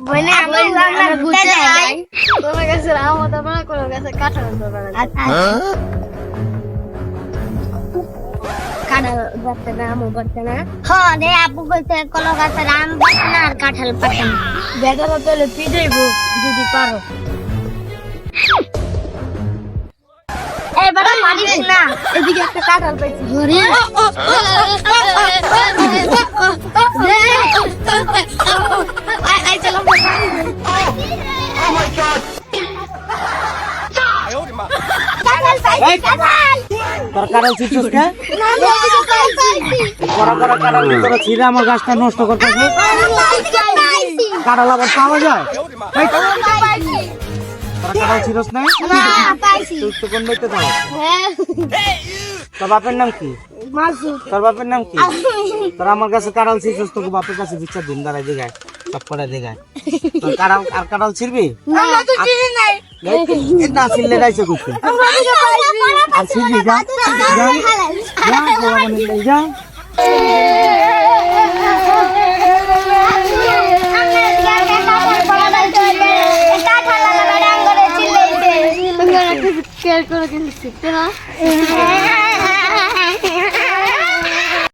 বলে আমরা আমরা ঘুরতে যাই তোমার কাছে আম হতে পারে কোনো কাছে কাঁঠাল হতে পারে কাঁঠাল পারতে না আমও পারতে না হ্যাঁ রে আপু বলতে কলো গাছের আম পারতে না আর কাঁঠাল পারতে না বেদনা তাহলে পিটাইবো যদি পারো এবার মারিস না এদিকে একটা কাঁঠাল পাইছি ছিঁড়ে আমার গাছটা নষ্ট করতেছে কাঁঠাল আবার পাওয়া যায় এই, তোরা কাঁঠাল ছিড়স না তুই তো কোন বইতে থাকো তোর বাপের নাম কি? তোর বাপের নাম কি? তোর আমার কাছে কাঁঠাল তোকে বাপের কাছে বিচার দিন দাঁড়াই দেখায় সব করে দেখায় তোর কাঁঠাল আর কাঁঠাল ছিড়বি? না। ছিড়লে গাইছে করতে আর ছিড়বি যা। যা যা যা কেয়ার করে কিন্তু শিখতে না